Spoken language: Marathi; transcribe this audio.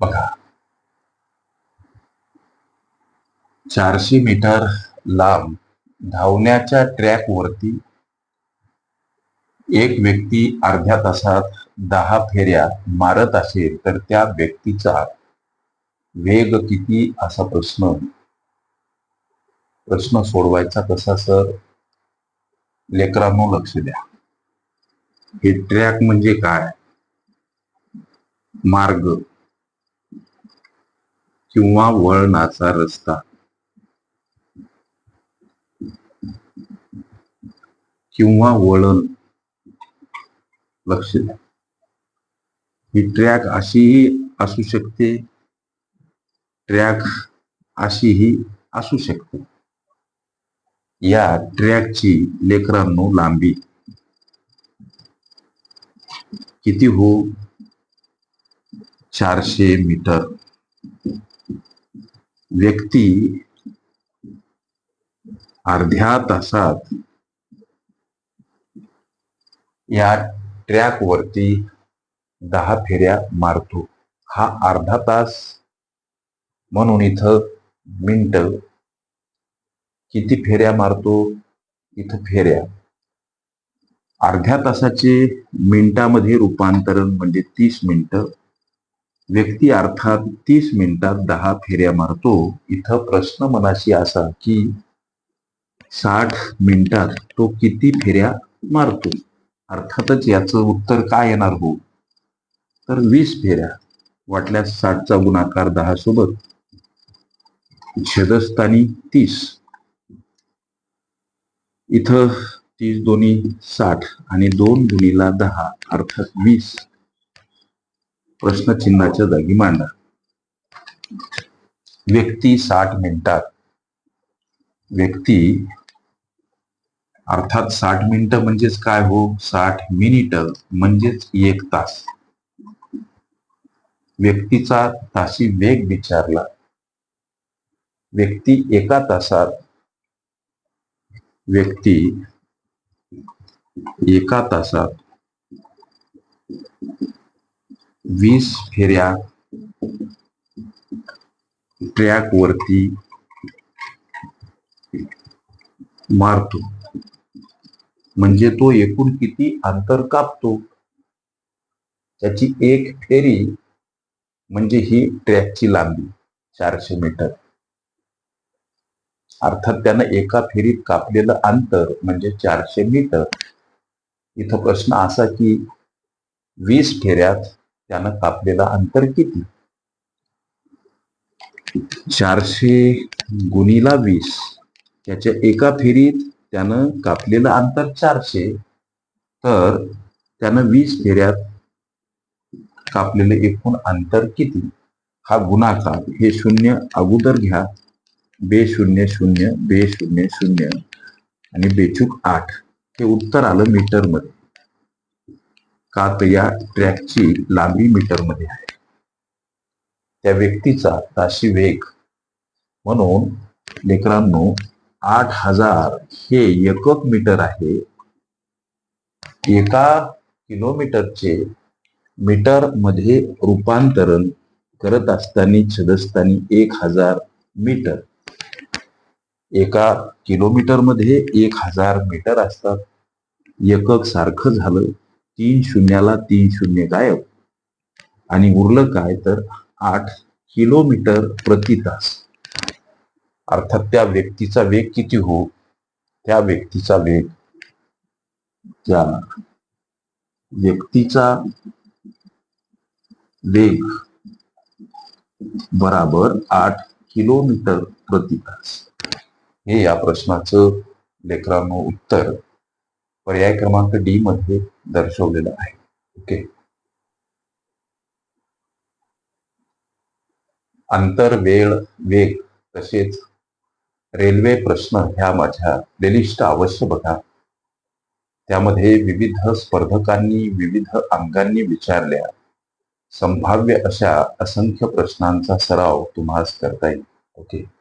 बघा. चारशे मीटर लांब धावण्याच्या ट्रॅक वरती एक व्यक्ती अर्ध्या तासात दहा फेऱ्या मारत असेल तर त्या व्यक्तीचा वेग किती असा प्रश्न प्रश्न सोडवायचा कसा सर? लेकरांनो लक्ष द्या. हे ट्रॅक म्हणजे काय? मार्ग. किंवा वळणाचा रस्ता. किंवा वळण. लक्ष द्या. ही ट्रॅक अशीही असू शकते. ट्रॅक अशीही असू शकते. या ट्रॅकची लेकरांनो लांबी. किती हो? चारशे मीटर. व्यक्ती अर्ध्या तासात या ट्रॅक वरती दहा फेऱ्या मारतो. हा अर्धा तास म्हणून इथं मिनट किती फेऱ्या मारतो? इथं फेऱ्या. अर्ध्या तासाचे मिनिटामध्ये रूपांतरण म्हणजे तीस मिनिटं. व्यक्ती अर्थात तीस मिनिटात दहा फेऱ्या मारतो. इथं प्रश्न मनाशी असा की साठ मिनिटात तो किती फेऱ्या मारतो? अर्थातच याचं उत्तर काय येणार हो? तर वीस फेऱ्या. वाटल्यास साठचा गुणाकार दहा सोबत. छेदस्थानी तीस. इथं तीस दोन्ही साठ आणि दोन गुणीला दहा. अर्थात वीस. प्रश्नचिन्हाच्या जागी मांडा. व्यक्ती साठ मिनिटात. व्यक्ती अर्थात साठ मिनिटं म्हणजेच काय हो? साठ मिनिट म्हणजेच एक तास. व्यक्तीचा ताशी वेग विचारला. व्यक्ती एका तासात व्यक्ती एका तासात वीस फेऱ्या ट्रॅक वरती मारतो. म्हणजे तो एकूण किती अंतर कापतो? त्याची एक फेरी म्हणजे ही ट्रॅकची लांबी चारशे मीटर. अर्थात त्यानं एका फेरीत कापलेलं अंतर म्हणजे चारशे मीटर. इथं प्रश्न असा की वीस फेऱ्यात त्यानं कापलेलं अंतर किती? चारशे गुणीला वीस. त्याच्या एका फेरीत त्यानं कापलेलं अंतर चारशे. तर त्यानं वीस फेऱ्यात कापलेलं एकूण अंतर किती? हा गुणाकार हे शून्य अगोदर घ्या. बे शून्य शून्य बे शून्य शून्य आणि बेचूक आठ. हे उत्तर आलं मीटर का तर या ट्रॅकची लांबी मीटरमध्ये आहे. त्या व्यक्तीचा ताशी वेग म्हणून लेकरांनो आठ हजार हे एकक मीटर आहे. एका किलोमीटरचे मीटरमध्ये रूपांतरण करत असताना छदस्तानी एक हजार मीटर. एका किलोमीटरमध्ये एक हजार मीटर असतात. एकक सारखं झालं. तीन शून्याला तीन शून्य गायब. आणि उरलं काय तर आठ किलोमीटर प्रति तास. अर्थात त्या व्यक्तीचा वेग किती हो? त्या व्यक्तीचा वेग त्या व्यक्तीचा वेग बराबर आठ किलोमीटर प्रति तास. हे या प्रश्नाचं लेकरांनो उत्तर. पर्याय क्रमांक डी मध्ये दर्शवलेलं आहे. ओके अंतर वेळ वेग तसेच रेल्वे प्रश्न ह्या माझ्या प्लेलिस्ट अवश्य बघा. त्यामध्ये विविध स्पर्धकांनी विविध अंगांनी विचारल्या. संभाव्य अशा असंख्य प्रश्नांचा सराव तुम्हाला करता येईल. ओके